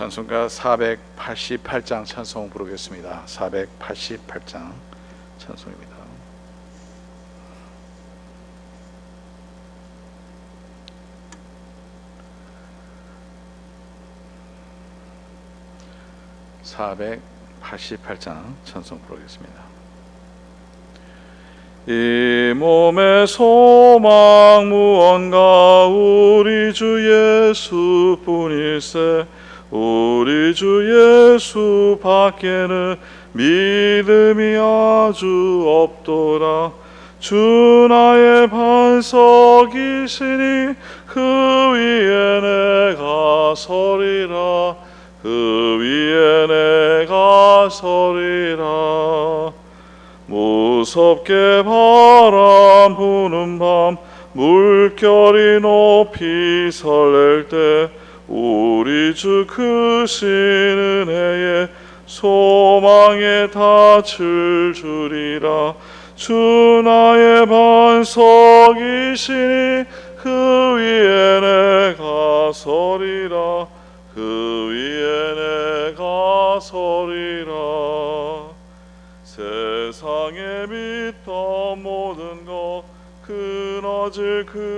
찬송가 488장 찬송 부르겠습니다. 488장 찬송입니다. (488장) 찬송 부르겠습니다. 이 몸의 소망 무언가 우리 주 예수뿐일세 우리 주 예수 밖에는 믿음이 아주 없도다. 주 나의 반석이시니 그 위에 내가 서리라. 그 위에 내가 서리라. 무섭게 바람 부는 밤 물결이 높이 설렐 때 우리 주 크신 은혜에 소망에 닿을 줄이라. 주 나의 반석이시니 그 위에 내가 서리라. 그 위에 내가 서리라. 세상에 믿던 모든 것 끊어질 그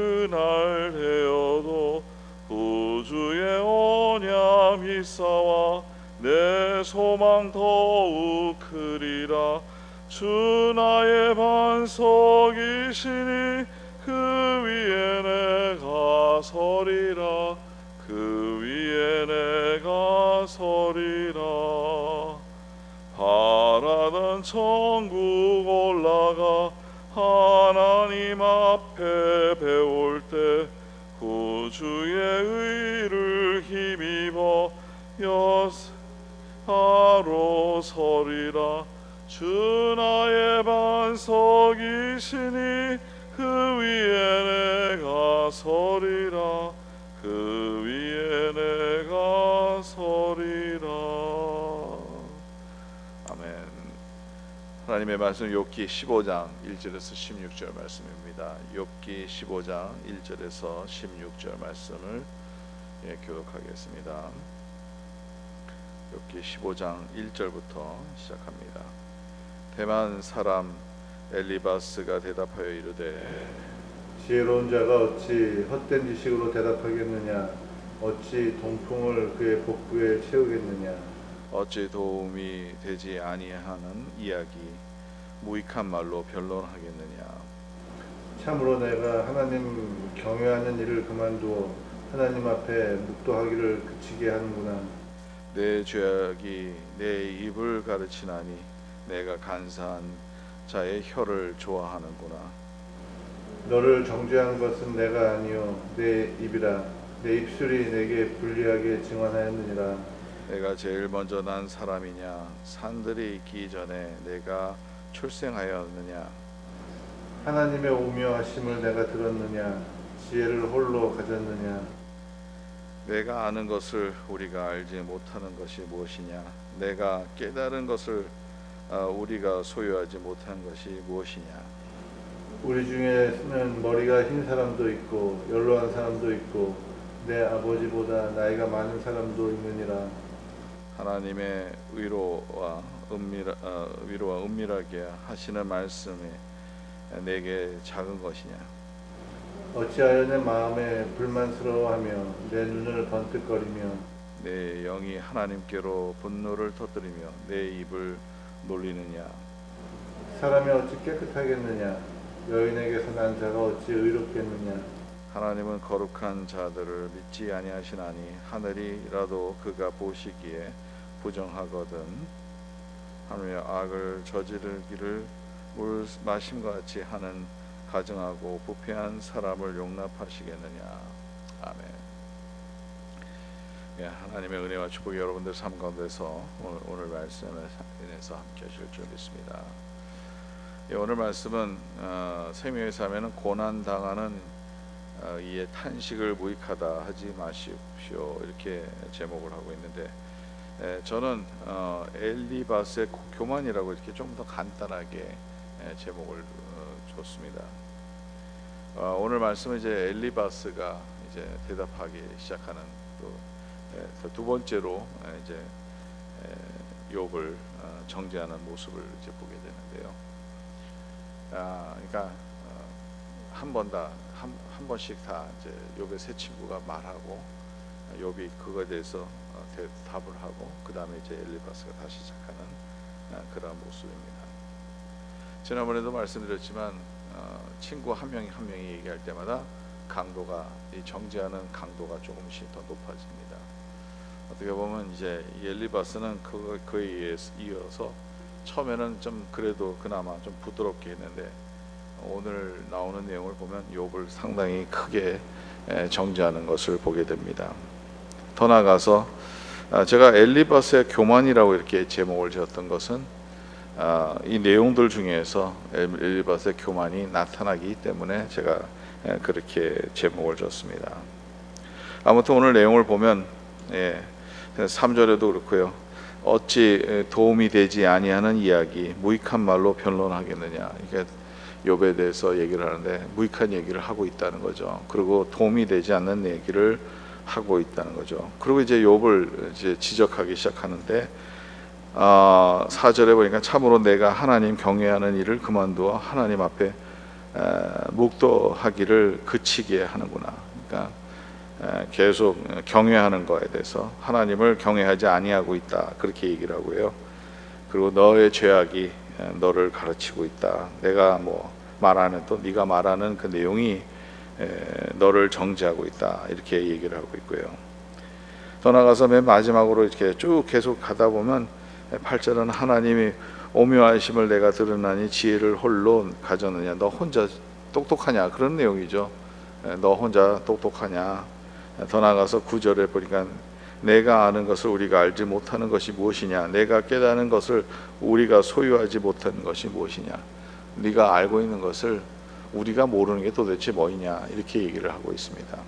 서리라 바라던 천국 올라가 하나님 앞에 배울 때 구주의 의를 힘입어 여하로 서리라. 주 나의 반석이시니 그 위에 내가 서리라 하나님의 말씀 욥기 15장 1절에서 16절 말씀입니다. 욥기 15장 1절에서 16절 말씀을 예, 교독하겠습니다. 욥기 15장 1절부터 시작합니다. 대만 사람 엘리바스가 대답하여 이르되 지혜로운 자가 어찌 헛된 지식으로 대답하겠느냐 어찌 동풍을 그의 복부에 채우겠느냐 어찌 도움이 되지 아니하는 이야기 무익한 말로 변론하겠느냐? 참으로 내가 하나님 경외하는 일을 그만두어 하나님 앞에 묵도하기를 그치게 하는구나. 내 죄악이 내 입을 가르치나니 내가 간사한 자의 혀를 좋아하는구나. 너를 정죄한 것은 내가 아니요 내 입이라. 내 입술이 내게 불리하게 증언하였느니라 내가 제일 먼저 난 사람이냐? 산들이 있기 전에 내가 출생하였느냐? 하나님의 오묘하심을 내가 들었느냐? 지혜를 홀로 가졌느냐? 내가 아는 것을 우리가 알지 못하는 것이 무엇이냐? 내가 깨달은 것을 아, 우리가 소유하지 못한 것이 무엇이냐? 우리 중에는 머리가 흰 사람도 있고 연로한 사람도 있고 내 아버지보다 나이가 많은 사람도 있느니라 하나님의 위로와 은밀 어, 위로와 은밀하게 하시는 말씀이 내게 작은 것이냐? 어찌하여 내 마음에 불만스러워하며 내 눈을 번뜩거리며 내 영이 하나님께로 분노를 터뜨리며 내 입을 놀리느냐? 사람이 어찌 깨끗하겠느냐? 여인에게서 난 자가 어찌 의롭겠느냐 하나님은 거룩한 자들을 믿지 아니하시나니 하늘이라도 그가 보시기에 부정하거든 하늘의 악을 저지르기를 물 마심과 같이 하는 가증하고 부패한 사람을 용납하시겠느냐 아멘. 예, 하나님의 은혜와 축복이 여러분들 삶 가운데서 오늘, 오늘 말씀에 인해서 함께 하실 줄 믿습니다. 예, 오늘 말씀은 어, 생명의 삶에는 고난 당하는 어, 이에 탄식을 무익하다 하지 마십시오 이렇게 제목을 하고 있는데 에, 저는 어, 엘리바스의 고- 교만이라고 이렇게 좀 더 간단하게 에, 제목을 어, 줬습니다. 어, 오늘 말씀은 이제 엘리바스가 이제 대답하기 시작하는 또 예, 또두 번째로 예, 이제 예, 욥을 어, 정죄하는 모습을 이제 보게 되는데요. 아, 그러니까 어, 한 번 다 한 한 번씩 다 이제 욥의 세 친구가 말하고 어, 욥이 그거에 대해서 어, 대답을 하고 그 다음에 이제 엘리바스가 다시 시작하는 어, 그런 모습입니다. 지난번에도 말씀드렸지만 어, 친구 한 명이 한 명이 얘기할 때마다 강도가 이 정지하는 강도가 조금씩 더 높아집니다. 어떻게 보면 이제 이 엘리바스는 그 그에 이어서 처음에는 좀 그래도 그나마 좀 부드럽게 했는데 오늘 나오는 내용을 보면 욥을 상당히 크게 에, 정지하는 것을 보게 됩니다. 더 나아가서 아, 제가 엘리바스의 교만이라고 이렇게 제목을 지었던 것은 아, 이 내용들 중에서 엘- 엘리바스의 교만이 나타나기 때문에 제가 에, 그렇게 제목을 줬습니다. 아무튼 오늘 내용을 보면 예, 3절에도 그렇고요. 어찌 에, 도움이 되지 아니하는 이야기 무익한 말로 변론하겠느냐. 이게 욥에 대해서 얘기를 하는데 무익한 얘기를 하고 있다는 거죠. 그리고 도움이 되지 않는 얘기를 하고 있다는 거죠. 그리고 이제 욥을 이제 지적하기 시작하는데 아, 4절에 보니까 참으로 내가 하나님 경외하는 일을 그만두어 하나님 앞에 에, 묵도하기를 그치게 하는구나. 그러니까 에, 계속 경외하는 거에 대해서 하나님을 경외하지 아니하고 있다. 그렇게 얘기를 하고요. 그리고 너의 죄악이 에, 너를 가르치고 있다. 내가 뭐 말하는 또 네가 말하는 그 내용이 에, 너를 정죄하고 있다. 이렇게 얘기를 하고 있고요. 더 나가서 맨 마지막으로 이렇게 쭉 계속 가다 보면 8절은 하나님이 오묘하심을 내가 들으나니 지혜를 홀로 가졌느냐 너 혼자 똑똑하냐 그런 내용이죠 에, 너 혼자 똑똑하냐 더 나가서 9절에 보니까 내가 아는 것을 우리가 알지 못하는 것이 무엇이냐? 내가 깨닫는 것을 우리가 소유하지 못하는 것이 무엇이냐? 네가 알고 있는 것을 우리가 모르는 게 도대체 뭐이냐? 이렇게 얘기를 하고 있습니다.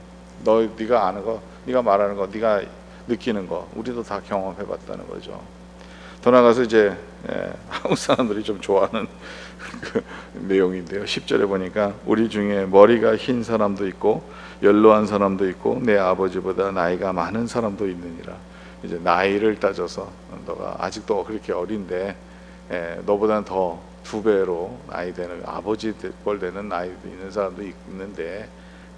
너 네가 아는 거 네가 말하는 거 네가 느끼는 거 우리도 다 경험해 봤다는 거죠. 더 나가서 이제 예, 한국 사람들이 좀 좋아하는 그 내용인데요. 10절에 보니까 우리 중에 머리가 흰 사람도 있고 연로한 사람도 있고 내 아버지보다 나이가 많은 사람도 있느니라. 이제 나이를 따져서 너가 아직도 그렇게 어린데 예, 너보다는 더 두 배로 나이 되는 아버지 뻘 되는 나이도 있는 사람도 있는데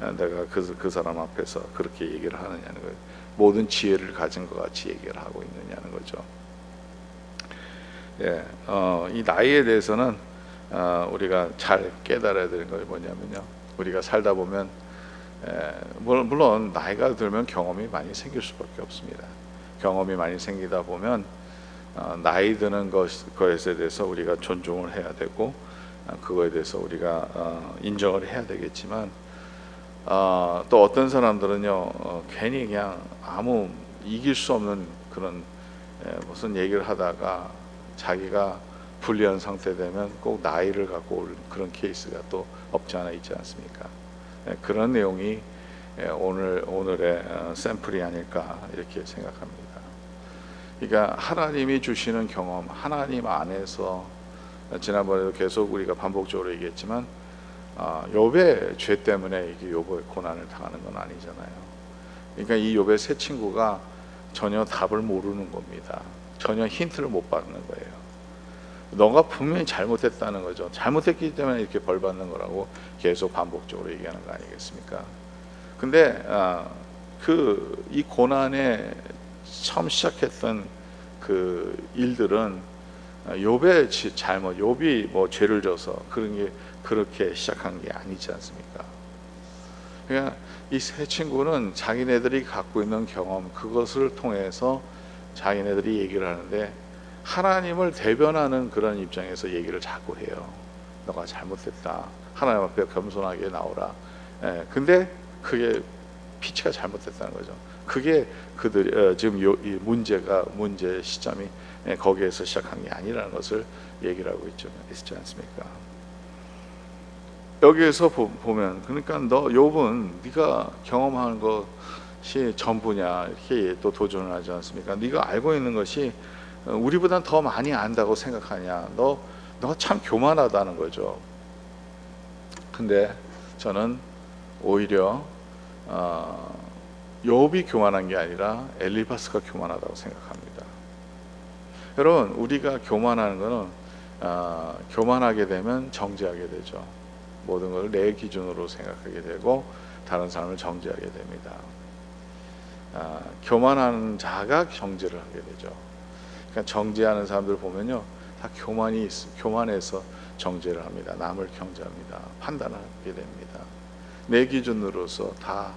아, 내가 그, 그 사람 앞에서 그렇게 얘기를 하느냐는 거예요. 모든 지혜를 가진 것 같이 얘기를 하고 있느냐는 거죠. 예, 어, 이 나이에 대해서는 어, 우리가 잘 깨달아야 되는 것이 뭐냐면요. 우리가 살다 보면 에, 물론, 나이가 들면 경험이 많이 생길 수밖에 없습니다. 경험이 많이 생기다 보면 어, 나이 드는 것, 것에 대해서 우리가 존중을 해야 되고 어, 그거에 대해서 우리가 어, 인정을 해야 되겠지만 어, 또 어떤 사람들은요 어, 괜히 그냥 아무 이길 수 없는 그런 에, 무슨 얘기를 하다가 자기가 불리한 상태 되면 꼭 나이를 갖고 올 그런 케이스가 또 없지 않아 있지 않습니까? 예, 그런 내용이 예, 오늘 오늘의 어, 샘플이 아닐까 이렇게 생각합니다. 그러니까 하나님이 주시는 경험, 하나님 안에서 지난번에도 계속 우리가 반복적으로 얘기했지만 아, 욥의 죄 때문에 이게 욥의 고난을 당하는 건 아니잖아요. 그러니까 이 욥의 세 친구가 전혀 답을 모르는 겁니다. 전혀 힌트를 못 받는 거예요. 너가 분명히 잘못했다는 거죠. 잘못했기 때문에 이렇게 벌 받는 거라고 계속 반복적으로 얘기하는 거 아니겠습니까? 근데 아, 그이 고난에 처음 시작했던 그 일들은 욥의 지- 잘못, 욥이 뭐 죄를 져서 그런 게 그렇게 시작한 게 아니지 않습니까? 그러니까 이 세 친구는 자기네들이 갖고 있는 경험 그것을 통해서 자기네들이 얘기를 하는데 하나님을 대변하는 그런 입장에서 얘기를 자꾸 해요. 너가 잘못했다. 하나님 앞에 겸손하게 나오라. 예, 근데 그게 피치가 잘못됐다는 거죠. 그게 그들 어, 지금 요, 이 문제가 문제 시점이 예, 거기에서 시작한 게 아니라는 것을 얘기를 하고 있죠. 있지 않습니까? 여기에서 보, 보면 그러니까 너 욥은 네가 경험하는 것이 전부냐 이렇게 또 도전을 하지 않습니까? 네가 알고 있는 것이 어, 우리보다 더 많이 안다고 생각하냐? 너 너 참 교만하다는 거죠. 근데 저는 오히려 어, 욥이 교만한 게 아니라 엘리바스가 교만하다고 생각합니다. 여러분 우리가 교만하는 것은 아, 교만하게 되면 정죄하게 되죠. 모든 걸 내 기준으로 생각하게 되고 다른 사람을 정죄하게 됩니다. 아, 교만하는 자가 정죄를 하게 되죠. 그러니까 정죄하는 사람들 보면요, 다 교만이 있, 교만해서 정죄를 합니다. 남을 경죄합니다. 판단하게 됩니다. 내 기준으로서 다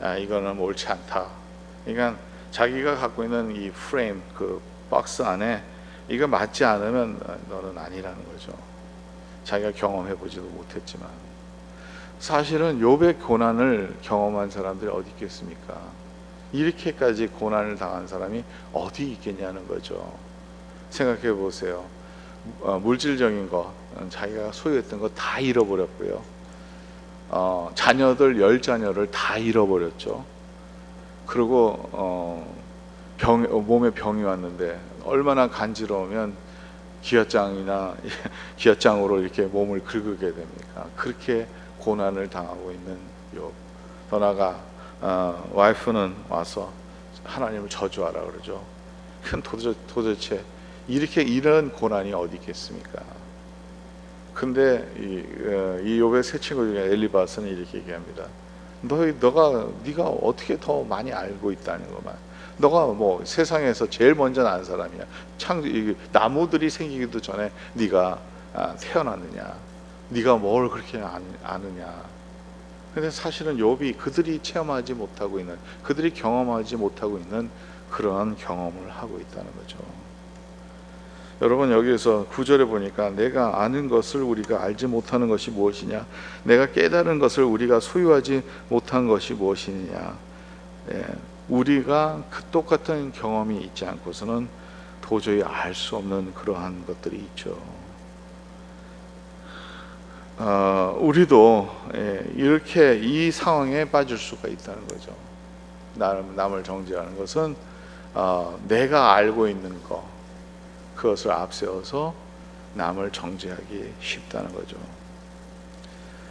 아, 이거는 옳지 않다. 그러니까 자기가 갖고 있는 이 프레임 그 박스 안에 이거 맞지 않으면 어, 너는 아니라는 거죠. 자기가 경험해 보지도 못했지만 사실은 욥의 고난을 경험한 사람들이 어디 있겠습니까? 이렇게까지 고난을 당한 사람이 어디 있겠냐는 거죠. 생각해 보세요. 어, 물질적인 거, 어, 자기가 소유했던 거 다 잃어버렸고요. 어, 자녀들 열 자녀를 다 잃어버렸죠. 그리고 어, 병, 어, 몸에 병이 왔는데 얼마나 간지러우면 기혈장이나 기혈장으로 이렇게 몸을 긁게 됩니까? 그렇게 고난을 당하고 있는 욥. 더 나가 어, 와이프는 와서 하나님을 저주하라 그러죠. 큰 도대체, 도대체 이렇게 이런 고난이 어디 있겠습니까? 근데 이, 어, 이 욥의 세 친구 중에 엘리바스는 이렇게 얘기합니다. 너, 너가 네가 어떻게 더 많이 알고 있다는 것만. 너가 뭐 세상에서 제일 먼저 난 사람이야. 창 이, 나무들이 생기기도 전에 네가 아, 태어났느냐? 네가 뭘 그렇게 안, 아느냐? 근데 사실은 욥이 그들이 체험하지 못하고 있는 그들이 경험하지 못하고 있는 그러한 경험을 하고 있다는 거죠. 여러분 여기에서 구절에 보니까 내가 아는 것을 우리가 알지 못하는 것이 무엇이냐 내가 깨달은 것을 우리가 소유하지 못한 것이 무엇이냐 예, 우리가 그 똑같은 경험이 있지 않고서는 도저히 알 수 없는 그러한 것들이 있죠. 어, 우리도 예, 이렇게 이 상황에 빠질 수가 있다는 거죠. 남, 남을 정죄하는 것은 어, 내가 알고 있는 것 그것을 앞세워서 남을 정죄하기 쉽다는 거죠.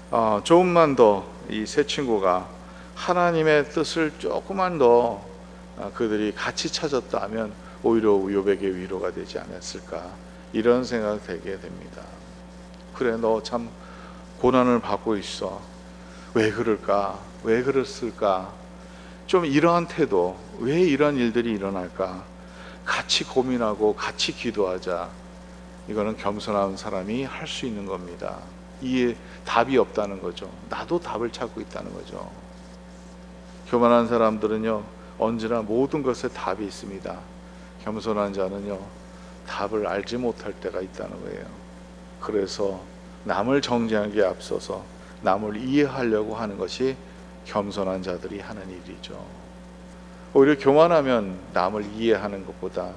어, 조금만 더 이 세 친구가 하나님의 뜻을 조금만 더 어, 그들이 같이 찾았다면 오히려 요백의 위로가 되지 않았을까 이런 생각 되게 됩니다. 그래 너 참 고난을 받고 있어. 왜 그럴까? 왜 그랬을까? 좀 이러한 태도, 왜 이런 일들이 일어날까? 같이 고민하고 같이 기도하자. 이거는 겸손한 사람이 할 수 있는 겁니다. 이에 답이 없다는 거죠. 나도 답을 찾고 있다는 거죠. 교만한 사람들은요, 언제나 모든 것에 답이 있습니다. 겸손한 자는요, 답을 알지 못할 때가 있다는 거예요. 그래서 남을 정죄하기에 앞서서 남을 이해하려고 하는 것이 겸손한 자들이 하는 일이죠. 오히려 교만하면 남을 이해하는 것보다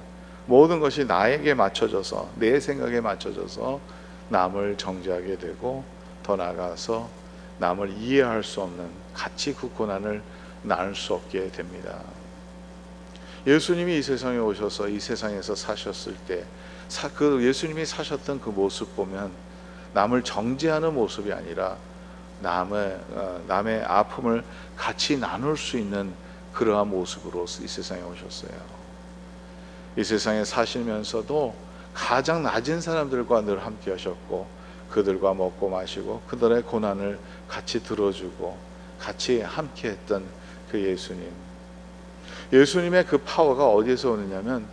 모든 것이 나에게 맞춰져서 내 생각에 맞춰져서 남을 정죄하게 되고 더 나아가서 남을 이해할 수 없는 같이 그 고난을 나눌 수 없게 됩니다. 예수님이 이 세상에 오셔서 이 세상에서 사셨을 때 그 예수님이 사셨던 그 모습 보면 남을 정죄하는 모습이 아니라 남의 어, 남의 아픔을 같이 나눌 수 있는 그러한 모습으로 이 세상에 오셨어요. 이 세상에 사시면서도 가장 낮은 사람들과 늘 함께 하셨고 그들과 먹고 마시고 그들의 고난을 같이 들어주고 같이 함께 했던 그 예수님. 예수님의 그 파워가 어디에서 오느냐면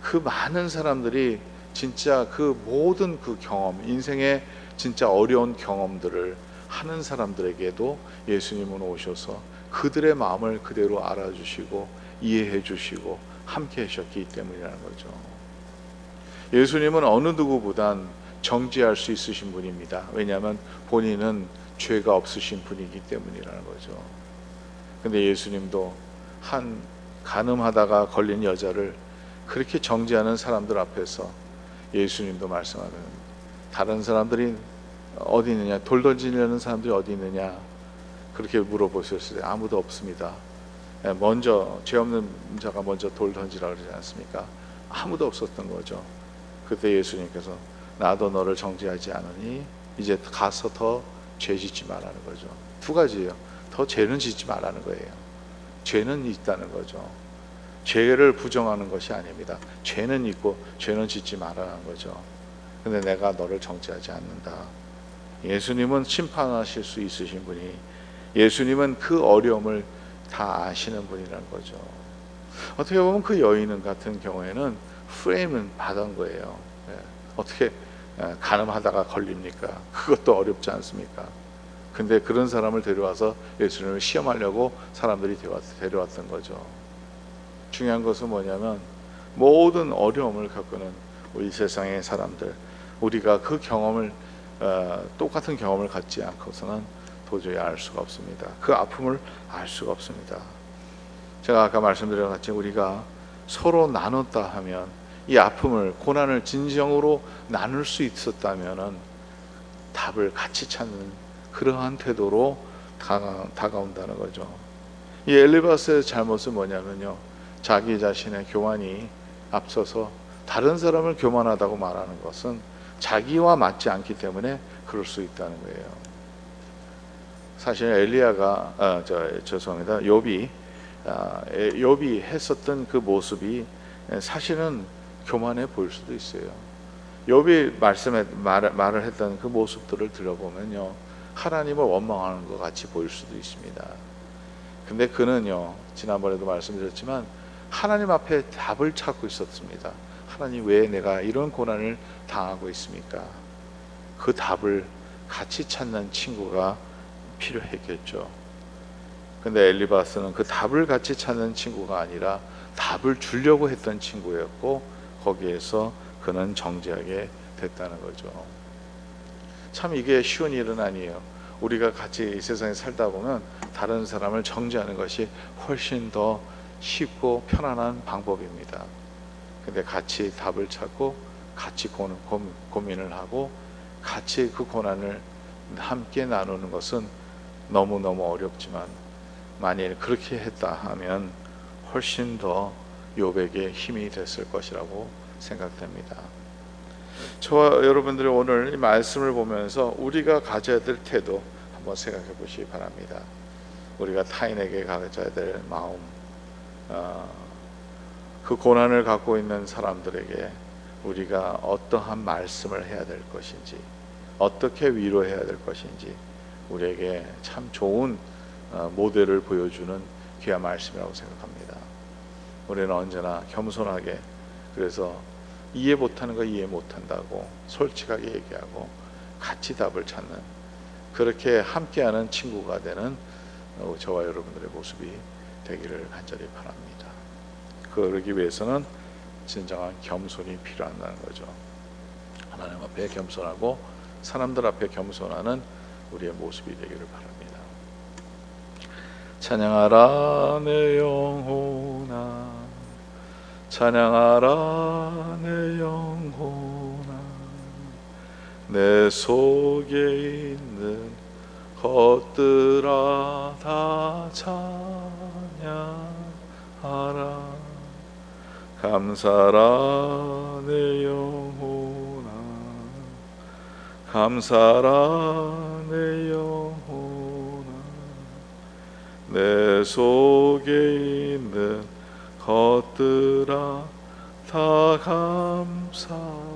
그 많은 사람들이 진짜 그 모든 그 경험, 인생의 진짜 어려운 경험들을 하는 사람들에게도 예수님은 오셔서 그들의 마음을 그대로 알아주시고 이해해 주시고 함께 하셨기 때문이라는 거죠. 예수님은 어느 누구보단 정죄할 수 있으신 분입니다. 왜냐하면 본인은 죄가 없으신 분이기 때문이라는 거죠. 근데 예수님도 한 간음하다가 걸린 여자를 그렇게 정죄하는 사람들 앞에서 예수님도 말씀하는 다른 사람들이 어디 있느냐 돌 던지려는 사람들이 어디 있느냐 그렇게 물어보셨을 때 아무도 없습니다. 예, 먼저 죄 없는 자가 먼저 돌 던지라 그러지 않습니까? 아무도 없었던 거죠. 그때 예수님께서 나도 너를 정죄하지 않으니 이제 가서 더 죄 짓지 말라는 거죠. 두 가지예요. 더 죄는 짓지 말라는 거예요. 죄는 있다는 거죠. 죄를 부정하는 것이 아닙니다. 죄는 있고 죄는 짓지 말라는 거죠. 근데 내가 너를 정죄하지 않는다. 예수님은 심판하실 수 있으신 분이 예수님은 그 어려움을 다 아시는 분이라는 거죠. 어떻게 보면 그 여인은 같은 경우에는 프레임은 받은 거예요. 예. 어떻게 예, 가늠하다가 걸립니까? 그것도 어렵지 않습니까? 근데 그런 사람을 데려와서 예수님을 시험하려고 사람들이 데려왔- 데려왔던 거죠. 중요한 것은 뭐냐면 모든 어려움을 겪는 우리 세상의 사람들, 우리가 그 경험을 어, 똑같은 경험을 갖지 않고서는 도저히 알 수가 없습니다. 그 아픔을 알 수가 없습니다. 제가 아까 말씀드린 것 같이 우리가 서로 나눴다 하면 이 아픔을 고난을 진정으로 나눌 수 있었다면은 답을 같이 찾는 그러한 태도로 다가, 다가온다는 거죠. 이 엘리바스의 잘못은 뭐냐면요. 자기 자신의 교만이 앞서서 다른 사람을 교만하다고 말하는 것은 자기와 맞지 않기 때문에 그럴 수 있다는 거예요. 사실 엘리야가 아, 저 죄송합니다. 욥이 아, 에- 욥이 했었던 그 모습이 에, 사실은 교만해 보일 수도 있어요. 욥이 말씀에 말, 말을 했던 그 모습들을 들어보면요 하나님을 원망하는 것 같이 보일 수도 있습니다. 근데 그는요 지난번에도 말씀드렸지만 하나님 앞에 답을 찾고 있었습니다. 하나님 왜 내가 이런 고난을 당하고 있습니까? 그 답을 같이 찾는 친구가 필요했겠죠. 근데 엘리바스는 그 답을 같이 찾는 친구가 아니라 답을 주려고 했던 친구였고 거기에서 그는 정죄하게 됐다는 거죠. 참 이게 쉬운 일은 아니에요. 우리가 같이 이 세상에 살다 보면 다른 사람을 정죄하는 것이 훨씬 더 쉽고 편안한 방법입니다. 근데 같이 답을 찾고 같이 고, 고, 고민을 하고 같이 그 고난을 함께 나누는 것은 너무너무 어렵지만 만일 그렇게 했다 하면 훨씬 더 요백에 힘이 됐을 것이라고 생각됩니다. 저와 여러분들이 오늘 이 말씀을 보면서 우리가 가져야 될 태도 한번 생각해 보시기 바랍니다. 우리가 타인에게 가져야 될 마음, 어, 그 고난을 갖고 있는 사람들에게 우리가 어떠한 말씀을 해야 될 것인지, 어떻게 위로해야 될 것인지 우리에게 참 좋은 어, 모델을 보여주는 귀한 말씀이라고 생각합니다. 우리는 언제나 겸손하게 그래서 이해 못하는 거 이해 못한다고 솔직하게 얘기하고 같이 답을 찾는 그렇게 함께하는 친구가 되는 어, 저와 여러분들의 모습이 되기를 간절히 바랍니다. 그러기 위해서는 진정한 겸손이 필요하다는 거죠. 하나님 앞에 겸손하고 사람들 앞에 겸손하는 우리의 모습이 되기를 바랍니다. 찬양하라 내 영혼아 찬양하라 내 영혼아 내 속에 있는 것들아 다 찬양하라 감사라 내 영혼아 감사라 내 영혼아 내 속에 있는 것들아 다 감사라